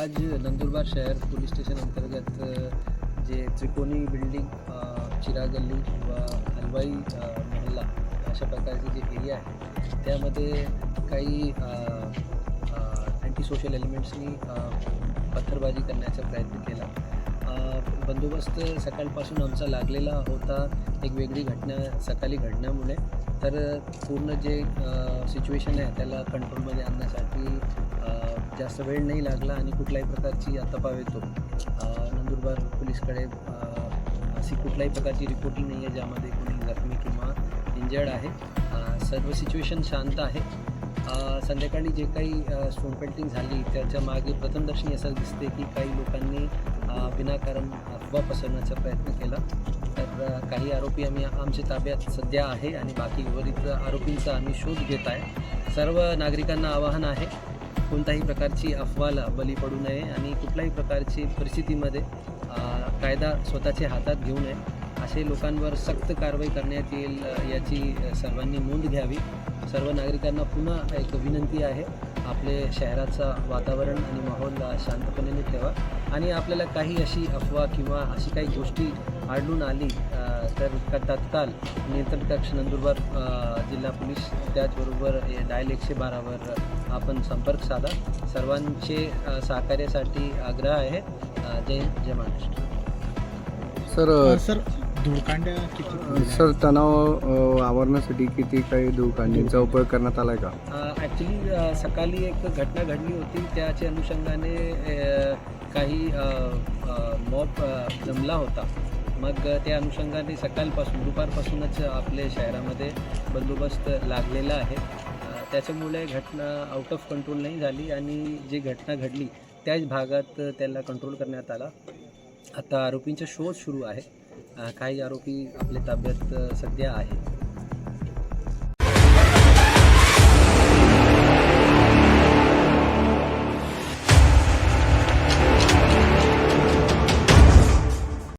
आज नंदुरबार शहर police station अंतर्गत जे त्रिकोणी बिल्डिंग अ, चिरा गल्ली व हलवाई मोहल्ला अशा प्रकारचे जे एरिया आहे त्यामध्ये काही अँटी सोशल एलिमेंट्सनी पत्थरबाजी करण्याचा प्रयत्न केला. बंदोबस्त सकाळपासून आमचा लागलेला होता एक वेगळी घटना सकाळी घडण्यामुळे. तर पूर्ण जे सिच्युएशन आहे त्याला कंट्रोलमध्ये आणण्यासाठी जास्त वेळ नाही लागला आणि कुठल्याही प्रकारची तपाव येतो. नंदुरबार पोलीसकडे अशी कुठल्याही प्रकारची रिपोर्टिंग नाही आहे ज्यामध्ये कोणी जखमी किंवा इंजर्ड आहे. सर्व सिच्युएशन शांत आहे. संध्याकाळी जे काही स्टोन पेंटिंग झाली त्याच्यामागे प्रथमदर्शनी असं दिसते की काही लोकांनी विनाकारण अफवा पसरण्याचा प्रयत्न केला. तर काही आरोपी आम्ही आमच्या ताब्यात सध्या आहे आणि बाकी उर्वरित आरोपींचा आम्ही शोध घेत आहे. सर्व नागरिकांना आवाहन आहे कोणत्याही प्रकारची अफवाला बली पडू नये आणि कुठल्याही प्रकारची परिस्थितीमध्ये कायदा स्वतःच्या हातात घेऊ नये. असे लोकांवर सक्त कारवाई करण्यात येईल याची सर्वांनी नोंद घ्यावी. सर्व नागरिकांना पुन्हा एक विनंती आहे. आपले शहराचं वातावरण आणि माहोल शांतपणे ठेवा. आणि आपल्याला काही अशी अफवा किंवा अशी काही गोष्टी आढळून आली तर तत्काळ नियंत्रण कक्ष नंदुरबार जिल्हा पोलीस त्याचबरोबर हे डायल एकशे बारावर आपण संपर्क साधा. सर्वांचे सहकार्यासाठी आग्रह आहे. जय जय महाराष्ट्र. सर सर धुळकांड्या किती? फुटल्या? सर तणाव आवरण्यासाठी किती काही धुळकांडींचा उपयोग करण्यात आलाय का? ॲक्च्युली सकाळी एक घटना घडली होती. त्याच्या अनुषंगाने काही मॉब जमला होता. मग त्या अनुषंगाने सकाळपासून दुपारपासूनच आपल्या शहरामध्ये बंदोबस्त लागलेला आहे. त्याच्यामुळे घटना आउट ऑफ कंट्रोल नाही झाली आणि जी घटना घडली त्याच भागात त्याला कंट्रोल करण्यात आला. आता आरोपींचा शोध सुरू आहे. काही आरोपी आपल्या ताब्यात सध्या आहे.